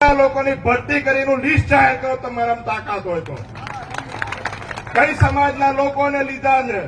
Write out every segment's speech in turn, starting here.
લોકોની ભરતી કરીનું લિસ્ટ જાહેર કરો તમારામાં તાકાત હોય તો. કઈ સમાજના લોકોને લીધા છે?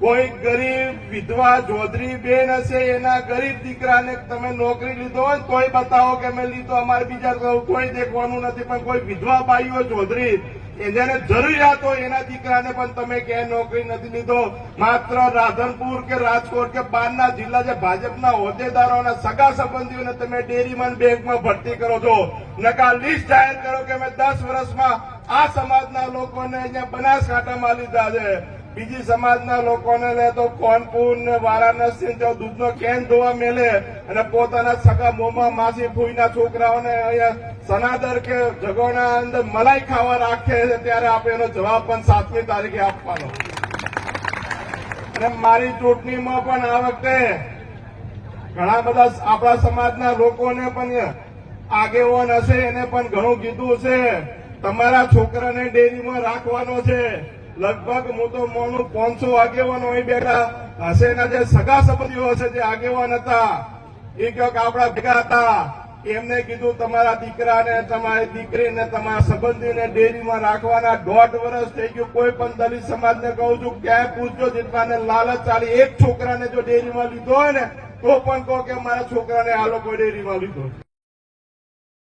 કોઈ ગરીબ વિધવા જોધરી બેન હશે, એના ગરીબ દીકરાને તમે નોકરી લીધો હોય તોય બતાવો કે મેં લીધો, અમારે બીજા કોઈ દેખવાનું નથી, પણ કોઈ વિધવા ભાઈઓ જોધરી જેને જરૂરિયાત હોય એના દીકરાને પણ તમે ક્યાંય નોકરી નથી લીધો. માત્ર રાધનપુર કે રાજકોટ કે બહારના જિલ્લા જે ભાજપના હોદ્દેદારોના સગા સંબંધીઓને તમે ડેરીમાં ને બેંકમાં ભરતી કરો છો. નકા લિસ્ટ જાહેર કરો કે મેં દસ વર્ષમાં આ સમાજના લોકોને અહીંયા બનાસકાંઠામાં લીધા છે. બીજી સમાજના લોકોને લે તો કોનપુર ને વારાણસી જો દૂધનો કેન જોવા મેલે અને પોતાના સગા મોમાં માસી ફૂઈના છોકરાઓને અહીંયા સનાદર કે જગોના અંદર મલાઈ ખાવા રાખે છે, ત્યારે આપણે એનો જવાબ પણ સાતમી તારીખે આપવાનો. અને મારી ચૂંટણીમાં પણ આ વખતે ઘણા બધા આપણા સમાજના લોકોને પણ આગેવાન હશે, એને પણ ઘણું કીધું છે. તમારા છોકરાને ડેરીમાં રાખવાનો છે. લગભગ હું તો મોનું પાંચસો આગેવાનો અહીં બેઠા. હશે એના જે સગા સંબંધીઓ હશે, જે આગેવાન હતા, એ ક્યાંક આપણા ભેગા હતા. એમને કીધું, તમારા દીકરાને, તમારી દીકરીને, તમારા સંબંધીને ડેરીમાં રાખવાના દોઢ વર્ષ થઈ ગયું. કોઈ પણ દલિત સમાજને કહું છું, ક્યાંય પૂછજો જેટલાને લાલચ ચાલી. એક છોકરાને જો ડેરીમાં લીધો હોય ને, તો પણ કહો કે મારા છોકરાને આ લોકો ડેરીમાં લીધો.